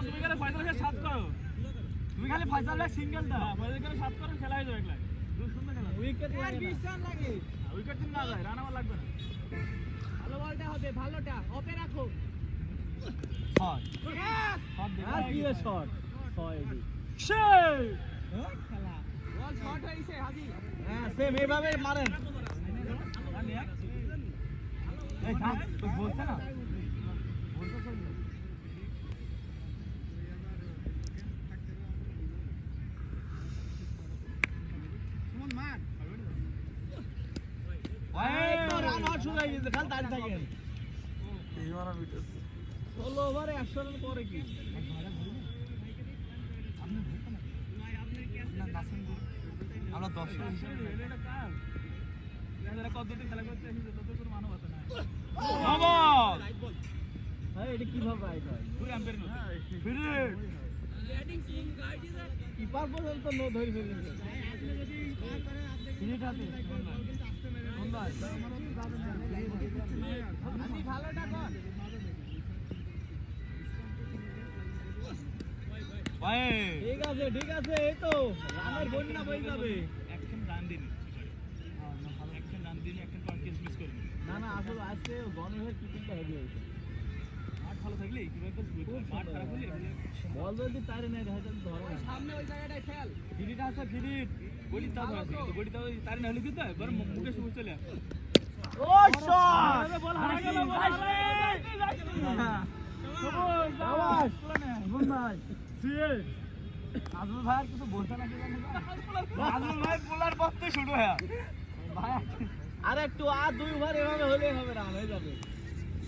তুমি খালি ফয়সাল ভাই সাত করো তুমি খালি ফয়সাল সিঙ্গেল দাও ফয়সাল করে সাত করো খেলা হয়ে যাবে একলা সুন্দর খেলা উইকেট লাগে উইকেট দিন না? যায় রান আমার লাগবে না ভালো বলটা হবে ভালোটা ওপে রাখো ছয় আর কি শট ছয় সেই খেলা বল শর্ট হইছে হাজি হ্যাঁ সেম এইভাবে মারেন এই তো বলছে না বলছে চল এই তো হয়ে গেছে খালি দাঁড়িয়ে থাকেন। ষোলো ওভারে একশো রান পরে কি? আমরা এটা কার যারা কতটি খেলা করতে এসেছে তত কোনো মানবতা নাই। হ্যাঁ এটা কীভাবে রাইট হয় তুই আম্পায়ার নো ফিরে কিপার পর্যন্ত নো ধরে ফেলেছে। ফিরে আছে হাজি ভালোটা কর ভাই ঠিক আছে ঠিক আছে এই তো। রানের বন্যা বই যাবে। একখান রান দিন একখান রান দিন একখান কেস মিস করিনি না না আসলে আজকে গণের হয়ে কিপিংটা হেভি হয়েছে ভালো থাকলে মাঠ খারাপ হলে বল যদি তারে নেই দেখা ধরে সামনে ওই জায়গাটায় খেল। ফিরিট আছে ফিরিট গলি তাও আছে কিন্তু গলি তাও তার না হলে মুখে শুভ চলে ও শট! বল হারা গেল বল আওয়াজ গুড ভাই কিছু বলতে নাকি নাজমুল ভাই পোলার পথে শুরু হয়ে। ভাই আর একটু আর দুই ওভার এভাবে হলেই হবে রান হয়ে যাবে।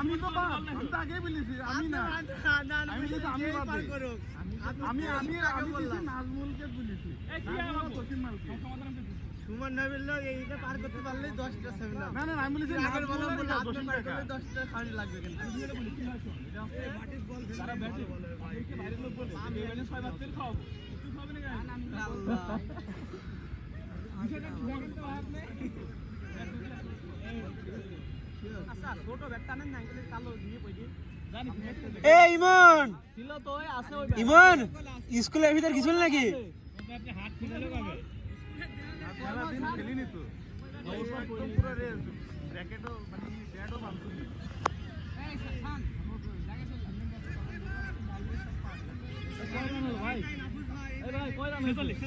আমি তো আমি তো আগে বলেছি আমি না আমি বলেছি আমি বাদ আমি আমি আমি বললাম নাজমুলকে বলেছি নাজমুল কোচিং মারকে এইটা পার করতে পারলেই দশটা সেভেন না না না, আমি বলেছি আগের বললাম বলে দশটা পার করলে খাওয়ানি লাগবে কেন বলি, বাইরের লোক বলছে, ছয় বার তেল খাওয়াবো। তুই না না এ ইমন ছিল তো ওই আছে ওই ইমন স্কুলের ভিতর কিছু নাকি খেলার দিন খেলিনি তো। অবশ্য একদম পুরো রেস। র্যাকেটও মানে ব্যাটও ভাঙতো না। এই শান লাগে ভাই এই ভাই কয় রান ছেচল্লিশ,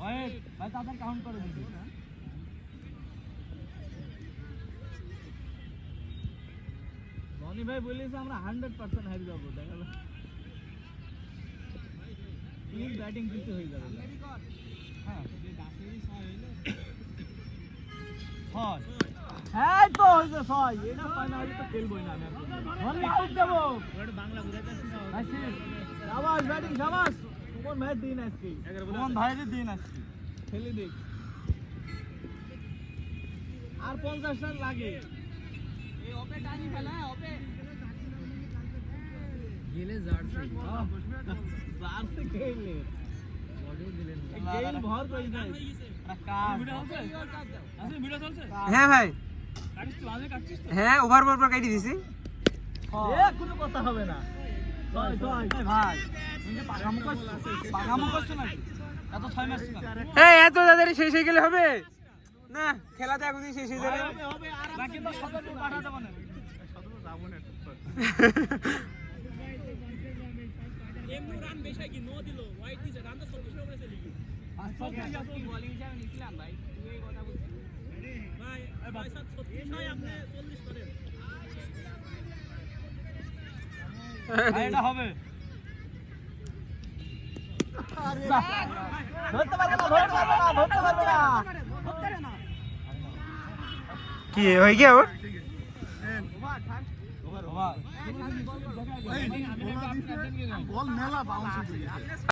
ভাই, ভাই তাদের কাউন্ট করে দিবি রনি ভাই বলেছে আমরা হান্ড্রেড পার্সেন্ট হারি যাব দেখা যাবে প্লিজ ব্যাটিং কিছু হয়ে যাবে হ্যাঁ ছয় হ্যাঁ তো হয়েছে ছয় এটা ফাইনাল তো খেলবোই না আমি আর রনি আউট দেবো। সাবাস ব্যাটিং সাবাস। কোন ম্যাচ দিন আজকে? কোন ভাইয়ের দিন আজকে? খেলে দেখ। আর পঞ্চাশ রান লাগে। এই ওপে টানি ফেলা ওপে গেলে জার্সি। জার্সি খেললে? গেল ভর কই যায়। ভিডিও চলছে? আছে ভিডিও চলছে? হ্যাঁ ভাই। হ্যাঁ ওভার পর পর কাটি দিছি। কোনো কথা হবে না। এত তাড়াতাড়ি শেষ হয়ে গেলে হবে। না খেলাতে এখনই শেষ হয়ে যাবে। হবে হবে আর বাকি তো সতেরো পাঠাতে পারে সতেরো যাব না এমনি রান বেশি কি? নো দিল। হোয়াইট দিছে রান তো 40 ওভারে চলে গেল। আজকে বোলিং হিসাবে নিছিলাম ভাই। এটা হবে কি হয়ে গিয়া ওর বল মেলা বাউন্স